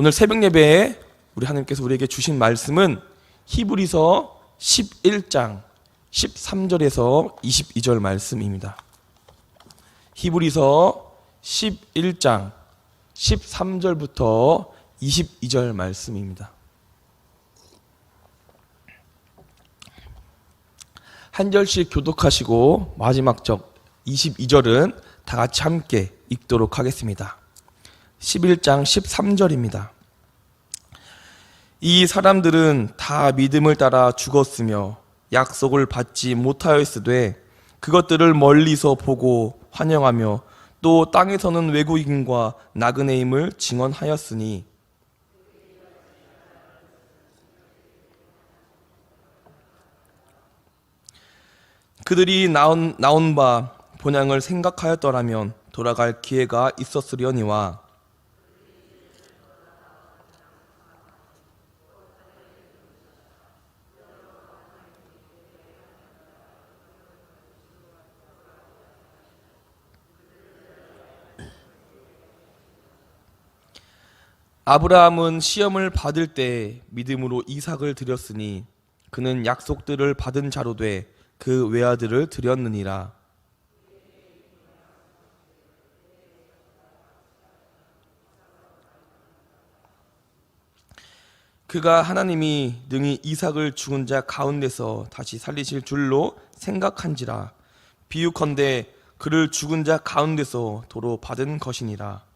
오늘 새벽 예배에 우리 하나님께서 우리에게 주신 말씀은 히브리서 11장 13절에서 22절 말씀입니다. 히브리서 11장 13절부터 22절 말씀입니다. 한 절씩 교독하시고 마지막 적 22절은 다 같이 함께 읽도록 하겠습니다. 11장 13절입니다. 이 사람들은 다 믿음을 따라 죽었으며 약속을 받지 못하였으되 그것들을 멀리서 보고 환영하며 또 땅에서는 외국인과 나그네임을 증언하였으니 그들이 나온, 나온 바 본향을 생각하였더라면 돌아갈 기회가 있었으려니와 아브라함은 시험을 받을 때 믿음으로 이삭을 드렸으니 그는 약속들을 받은 자로 돼 그 외아들을 드렸느니라. 그가 하나님이 능히 이삭을 죽은 자 가운데서 다시 살리실 줄로 생각한지라 비유컨대 그를 죽은 자 가운데서 도로 받은 것이니라.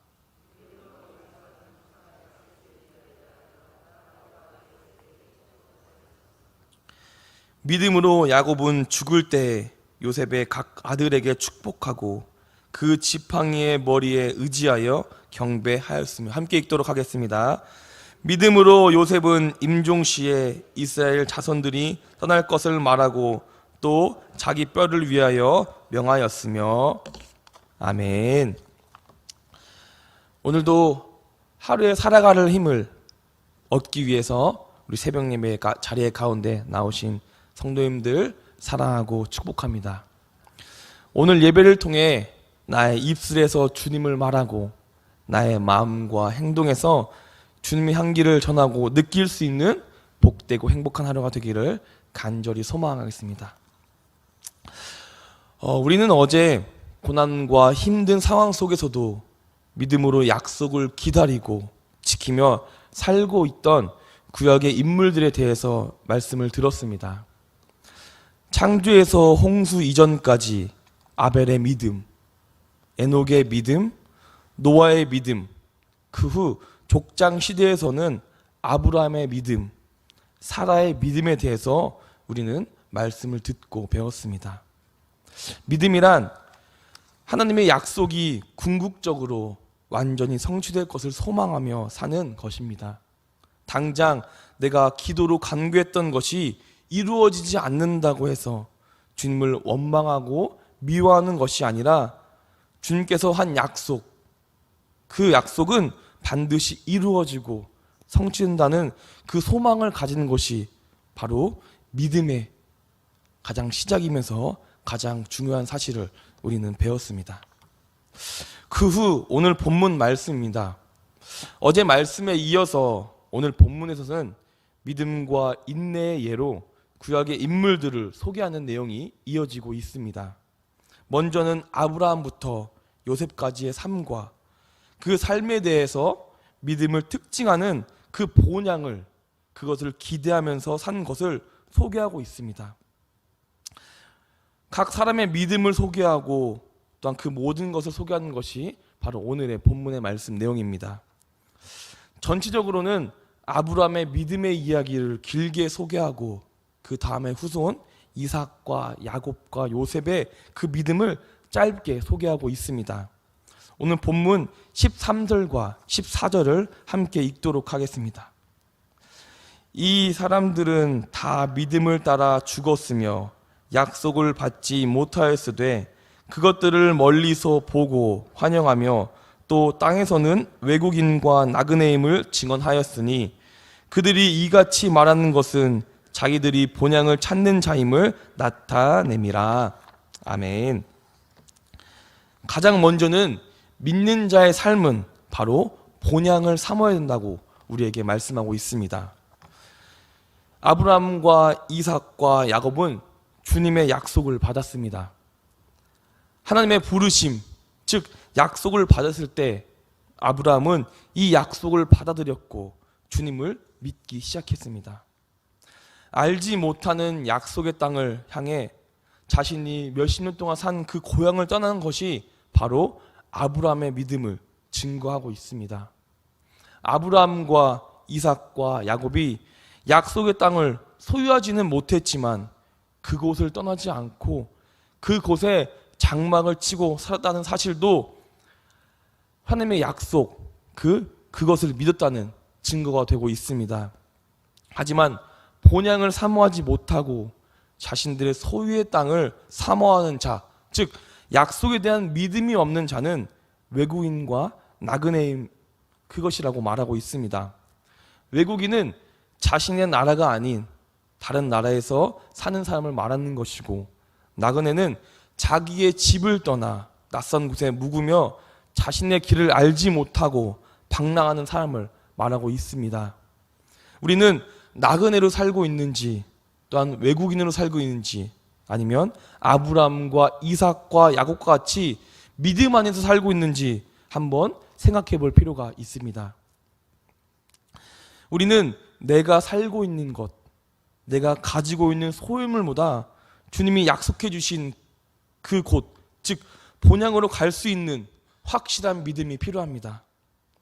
믿음으로 야곱은 죽을 때 요셉의 각 아들에게 축복하고 그 지팡이의 머리에 의지하여 경배하였으며 함께 읽도록 하겠습니다. 믿음으로 요셉은 임종 시에 이스라엘 자손들이 떠날 것을 말하고 또 자기 뼈를 위하여 명하였으며 아멘. 오늘도 하루에 살아가는 힘을 얻기 위해서 우리 새벽 예배 자리에 가운데 나오신 성도님들 사랑하고 축복합니다. 오늘 예배를 통해 나의 입술에서 주님을 말하고 나의 마음과 행동에서 주님의 향기를 전하고 느낄 수 있는 복되고 행복한 하루가 되기를 간절히 소망하겠습니다. 어, 우리는 어제 고난과 힘든 상황 속에서도 믿음으로 약속을 기다리고 지키며 살고 있던 구약의 인물들에 대해서 말씀을 들었습니다. 창조에서 홍수 이전까지 아벨의 믿음, 에녹의 믿음, 노아의 믿음, 그 후 족장 시대에서는 아브라함의 믿음, 사라의 믿음에 대해서 우리는 말씀을 듣고 배웠습니다. 믿음이란 하나님의 약속이 궁극적으로 완전히 성취될 것을 소망하며 사는 것입니다. 당장 내가 기도로 간구했던 것이 이루어지지 않는다고 해서 주님을 원망하고 미워하는 것이 아니라 주님께서 한 약속, 그 약속은 반드시 이루어지고 성취된다는 그 소망을 가지는 것이 바로 믿음의 가장 시작이면서 가장 중요한 사실을 우리는 배웠습니다. 그 후 오늘 본문 말씀입니다. 어제 말씀에 이어서 오늘 본문에서는 믿음과 인내의 예로 구약의 인물들을 소개하는 내용이 이어지고 있습니다. 먼저는 아브라함부터 요셉까지의 삶과 그 삶에 대해서 믿음을 특징하는 그 본향을 그것을 기대하면서 산 것을 소개하고 있습니다. 각 사람의 믿음을 소개하고 또한 그 모든 것을 소개하는 것이 바로 오늘의 본문의 말씀 내용입니다. 전체적으로는 아브라함의 믿음의 이야기를 길게 소개하고 그 다음에 후손 이삭과 야곱과 요셉의 그 믿음을 짧게 소개하고 있습니다. 오늘 본문 13절과 14절을 함께 읽도록 하겠습니다. 이 사람들은 다 믿음을 따라 죽었으며 약속을 받지 못하였으되 그것들을 멀리서 보고 환영하며 또 땅에서는 외국인과 나그네임을 증언하였으니 그들이 이같이 말하는 것은 자기들이 본향을 찾는 자임을 나타내미라. 아멘. 가장 먼저는 믿는 자의 삶은 바로 본향을 삼아야 된다고 우리에게 말씀하고 있습니다. 아브라함과 이삭과 야곱은 주님의 약속을 받았습니다. 하나님의 부르심, 즉 약속을 받았을 때 아브라함은 이 약속을 받아들였고 주님을 믿기 시작했습니다. 알지 못하는 약속의 땅을 향해 자신이 몇십 년 동안 산 그 고향을 떠나는 것이 바로 아브라함의 믿음을 증거하고 있습니다. 아브라함과 이삭과 야곱이 약속의 땅을 소유하지는 못했지만 그곳을 떠나지 않고 그곳에 장막을 치고 살았다는 사실도 하나님의 약속 그 그것을 믿었다는 증거가 되고 있습니다. 하지만 본향을 사모하지 못하고 자신들의 소유의 땅을 사모하는 자, 즉 약속에 대한 믿음이 없는 자는 외국인과 나그네임 그것이라고 말하고 있습니다. 외국인은 자신의 나라가 아닌 다른 나라에서 사는 사람을 말하는 것이고 나그네는 자기의 집을 떠나 낯선 곳에 묵으며 자신의 길을 알지 못하고 방랑하는 사람을 말하고 있습니다. 우리는 나그네로 살고 있는지 또한 외국인으로 살고 있는지 아니면 아브람과 이삭과 야곱과 같이 믿음 안에서 살고 있는지 한번 생각해 볼 필요가 있습니다. 우리는 내가 살고 있는 것, 내가 가지고 있는 소유물보다 주님이 약속해 주신 그 곳, 즉 본향으로 갈 수 있는 확실한 믿음이 필요합니다.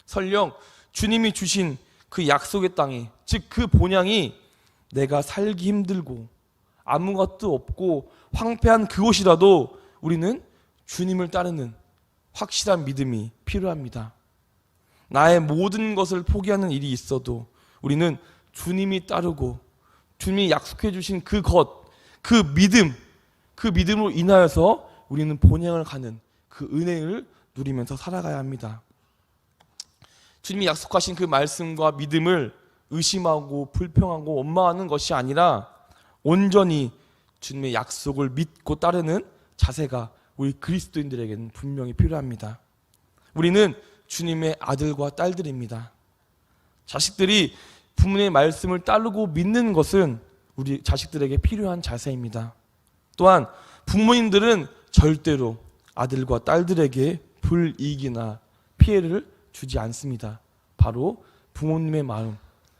설령 주님이 주신 그 약속의 땅이, 즉 그 본향이 내가 살기 힘들고 아무것도 없고 황폐한 그곳이라도 우리는 주님을 따르는 확실한 믿음이 필요합니다. 나의 모든 것을 포기하는 일이 있어도 우리는 주님이 따르고 주님이 약속해 주신 그 것, 그 믿음, 그 믿음으로 인하여서 우리는 본향을 가는 그 은혜를 누리면서 살아가야 합니다. 주님이 약속하신 그 말씀과 믿음을 의심하고 불평하고 원망하는 것이 아니라 온전히 주님의 약속을 믿고 따르는 자세가 우리 그리스도인들에게는 분명히 필요합니다. 우리는 주님의 아들과 딸들입니다. 자식들이 부모님의 말씀을 따르고 믿는 것은 우리 자식들에게 필요한 자세입니다. 또한 부모님들은 절대로 아들과 딸들에게 불이익이나 피해를 주지 않습니다. 바로 부모님의 마음,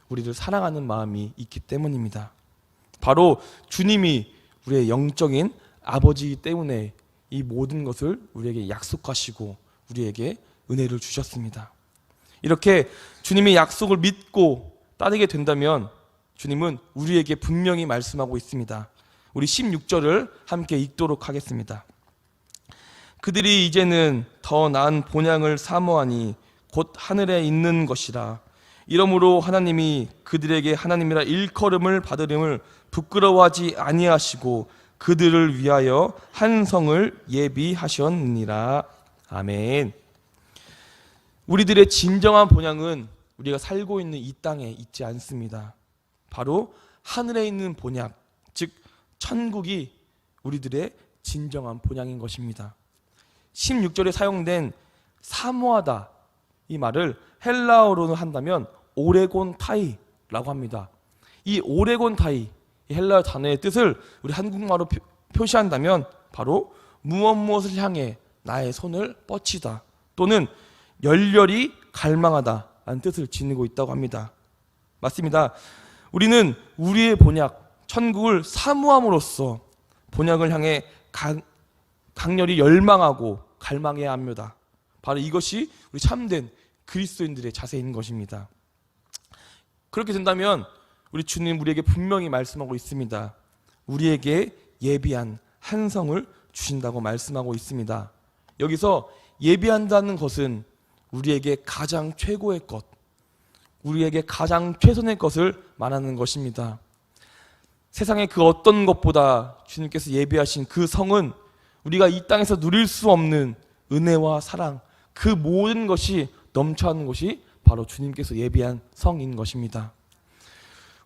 우리를 사랑하는 마음이 있기 때문입니다. 바로 주님이 우리의 영적인 아버지이기 때문에 이 모든 것을 우리에게 약속하시고 우리에게 은혜를 주셨습니다. 이렇게 주님의 약속을 믿고 따르게 된다면 주님은 우리에게 분명히 말씀하고 있습니다. 우리 16절을 함께 읽도록 하겠습니다. 그들이 이제는 더 나은 본향을 사모하니 곧 하늘에 있는 것이라. 이러므로 하나님이 그들에게 하나님이라 일컬음을 받으림을 부끄러워하지 아니하시고 그들을 위하여 한 성을 예비하셨느니라. 아멘. 우리들의 진정한 본향은 우리가 살고 있는 이 땅에 있지 않습니다. 바로 하늘에 있는 본향, 즉 천국이 우리들의 진정한 본향인 것입니다. 16절에 사용된 사모하다 이 말을 헬라어로는 한다면 오레곤 타이라고 합니다. 이 오레곤 타이 이 헬라어 단어의 뜻을 우리 한국말로 표, 표시한다면 바로 무엇 무엇을 향해 나의 손을 뻗치다 또는 열렬히 갈망하다라는 뜻을 지니고 있다고 합니다. 맞습니다. 우리는 우리의 본약 천국을 사모함으로써 본약을 향해 강, 강렬히 열망하고 갈망해야 합니다. 바로 이것이 우리 참된 그리스도인들의 자세인 것입니다. 그렇게 된다면 우리 주님 우리에게 분명히 말씀하고 있습니다. 우리에게 예비한 한 성을 주신다고 말씀하고 있습니다. 여기서 예비한다는 것은 우리에게 가장 최고의 것, 우리에게 가장 최선의 것을 말하는 것입니다. 세상의 그 어떤 것보다 주님께서 예비하신 그 성은 우리가 이 땅에서 누릴 수 없는 은혜와 사랑, 그 모든 것이 넘쳐하는 곳이 바로 주님께서 예비한 성인 것입니다.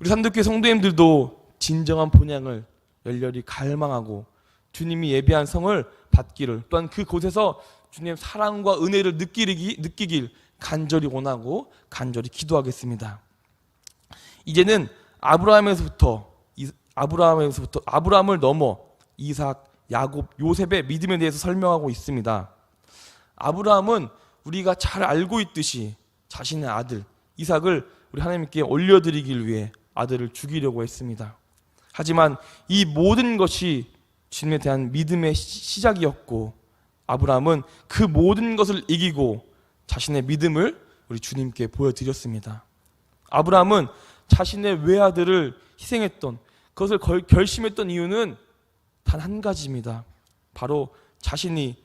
우리 산도교 성도님들도 진정한 본향을 열렬히 갈망하고 주님이 예비한 성을 받기를 또한 그곳에서 주님의 사랑과 은혜를 느끼기, 느끼길 간절히 원하고 간절히 기도하겠습니다. 이제는 아브라함에서부터 이- 아브라함에서부터 아브라함을 넘어 이삭, 야곱, 요셉의 믿음에 대해서 설명하고 있습니다. 아브라함은 우리가 잘 알고 있듯이 자신의 아들 이삭을 우리 하나님께 올려드리길 위해 아들을 죽이려고 했습니다. 하지만 이 모든 것이 주님에 대한 믿음의 시- 시작이었고 아브라함은 그 모든 것을 이기고 자신의 믿음을 우리 주님께 보여드렸습니다. 아브라함은 자신의 외아들을 희생했던 그것을 걸- 결심했던 이유는 단 한 가지입니다. 바로 자신이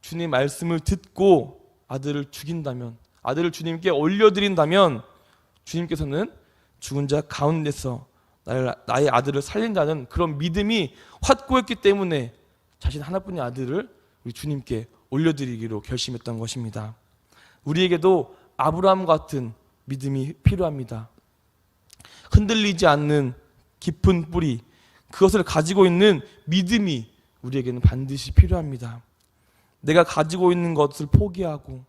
주님 말씀을 듣고 아들을 죽인다면 아들을 주님께 올려드린다면 주님께서는 죽은 자 가운데서 나의, 아들을 살린다는 그런 믿음이 확고했기 때문에 자신 하나뿐인 아들을 우리 주님께 올려드리기로 결심했던 것입니다. 우리에게도 아브라함 같은 믿음이 필요합니다. 흔들리지 않는 깊은 뿌리, 그것을 가지고 있는 믿음이 우리에게는 반드시 필요합니다. 내가 가지고 있는 것을 포기하고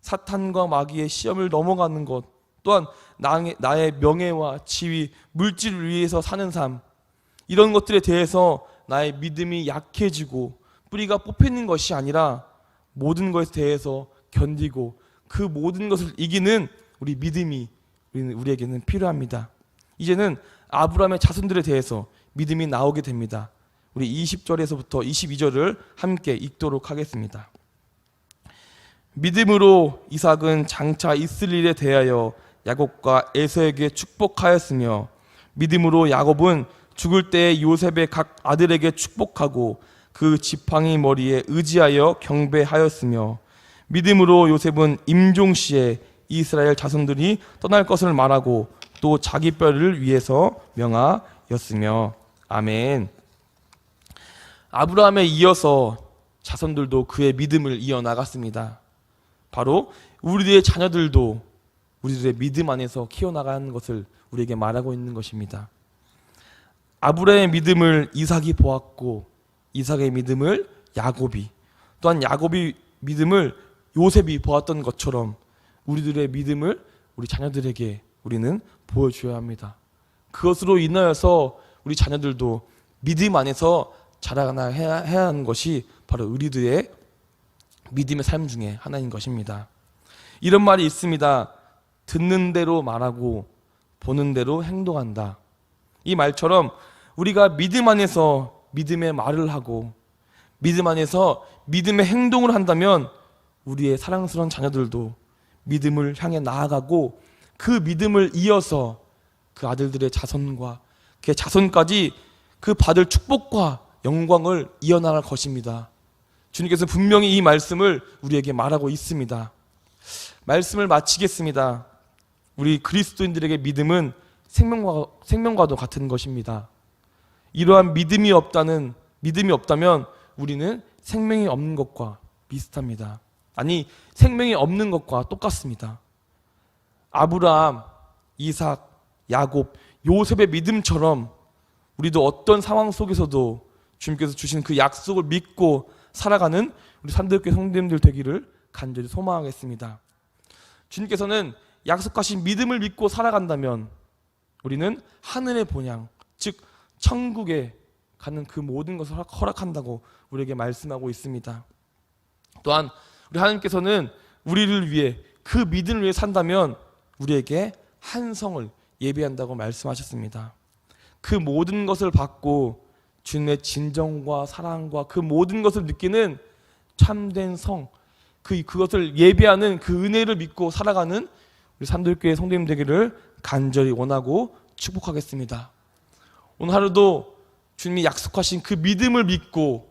사탄과 마귀의 시험을 넘어가는 것, 또한 나의, 나의 명예와 지위, 물질을 위해서 사는 삶, 이런 것들에 대해서 나의 믿음이 약해지고 뿌리가 뽑히는 것이 아니라 모든 것에 대해서 견디고 그 모든 것을 이기는 우리 믿음이 우리에게는 필요합니다. 이제는 아브라함의 자손들에 대해서 믿음이 나오게 됩니다. 우리 20절에서부터 22절을 함께 읽도록 하겠습니다. 믿음으로 이삭은 장차 있을 일에 대하여 야곱과 에서에게 축복하였으며 믿음으로 야곱은 죽을 때 요셉의 각 아들에게 축복하고 그 지팡이 머리에 의지하여 경배하였으며 믿음으로 요셉은 임종 시에 이스라엘 자손들이 떠날 것을 말하고 또 자기 뼈를 위해서 명하였으며 아멘. 아브라함에 이어서 자손들도 그의 믿음을 이어 나갔습니다. 바로 우리들의 자녀들도 우리들의 믿음 안에서 키워나가는 것을 우리에게 말하고 있는 것입니다. 아브라함의 믿음을 이삭이 보았고 이삭의 믿음을 야곱이 또한 야곱이 믿음을 요셉이 보았던 것처럼 우리들의 믿음을 우리 자녀들에게 우리는 보여줘야 합니다. 그것으로 인하여서 우리 자녀들도 믿음 안에서 자라나 해야, 해야 하는 것이 바로 우리들의 믿음의 삶 중에 하나인 것입니다. 이런 말이 있습니다. 듣는 대로 말하고 보는 대로 행동한다. 이 말처럼 우리가 믿음 안에서 믿음의 말을 하고 믿음 안에서 믿음의 행동을 한다면 우리의 사랑스러운 자녀들도 믿음을 향해 나아가고 그 믿음을 이어서 그 아들들의 자손과 그 자손까지 그 받을 축복과 영광을 이어나갈 것입니다. 주님께서 분명히 이 말씀을 우리에게 말하고 있습니다. 말씀을 마치겠습니다. 우리 그리스도인들에게 믿음은 생명과, 생명과도 같은 것입니다. 이러한 믿음이 없다는, 믿음이 없다면 우리는 생명이 없는 것과 비슷합니다. 아니, 생명이 없는 것과 똑같습니다. 아브라함, 이삭, 야곱, 요셉의 믿음처럼 우리도 어떤 상황 속에서도 주님께서 주신 그 약속을 믿고 살아가는 우리 산들교회 성도님들 되기를 간절히 소망하겠습니다. 주님께서는 약속하신 믿음을 믿고 살아간다면 우리는 하늘의 본향, 즉 천국에 가는 그 모든 것을 허락한다고 우리에게 말씀하고 있습니다. 또한 우리 하나님께서는 우리를 위해 그 믿음을 위해 산다면 우리에게 한 성을 예비한다고 말씀하셨습니다. 그 모든 것을 받고 주님의 진정과 사랑과 그 모든 것을 느끼는 참된 성, 그 그것을 예배하는 그 은혜를 믿고 살아가는 우리 산들교회 성도님 되기를 간절히 원하고 축복하겠습니다. 오늘 하루도 주님이 약속하신 그 믿음을 믿고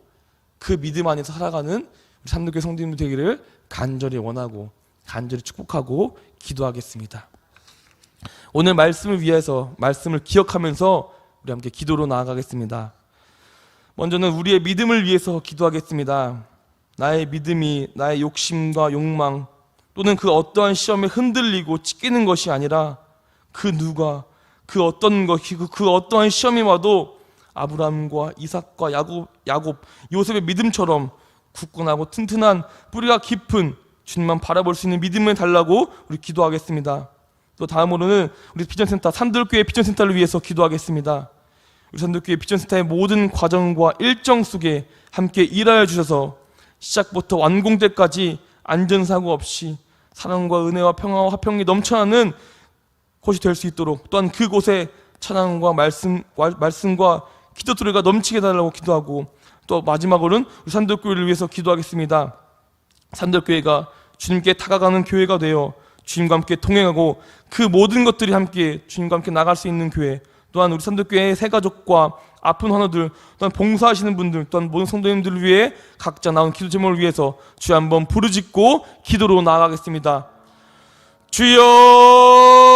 그 믿음 안에서 살아가는 우리 산들교회 성도님 되기를 간절히 원하고 간절히 축복하고 기도하겠습니다. 오늘 말씀을 위해서 말씀을 기억하면서 우리 함께 기도로 나아가겠습니다. 먼저는 우리의 믿음을 위해서 기도하겠습니다. 나의 믿음이 나의 욕심과 욕망 또는 그 어떠한 시험에 흔들리고 찢기는 것이 아니라 그 누가 그 어떤 것이 그, 그 어떠한 시험이 와도 아브라함과 이삭과 야곱, 야곱 요셉의 믿음처럼 굳건하고 튼튼한 뿌리가 깊은 주님만 바라볼 수 있는 믿음을 달라고 우리 기도하겠습니다. 또 다음으로는 우리 비전센터 산들교회 비전센터를 위해서 기도하겠습니다. 우리 산들교회 비전센터의 모든 과정과 일정 속에 함께 일하여 주셔서 시작부터 완공 때까지 안전사고 없이 사랑과 은혜와 평화와 화평이 넘쳐나는 곳이 될 수 있도록 또한 그곳에 찬양과 말씀, 와- 말씀과 기도 소리가 넘치게 달라고 기도하고 또 마지막으로는 우리 산들교회를 위해서 기도하겠습니다. 산들교회가 주님께 다가가는 교회가 되어 주님과 함께 동행하고 그 모든 것들이 함께 주님과 함께 나갈 수 있는 교회 또한 우리 산들교회의 새 가족과 아픈 환우들 또한 봉사하시는 분들 또한 모든 성도님들을 위해 각자 나온 기도 제목을 위해서 주여 한번 부르짖고 기도로 나아가겠습니다. 주여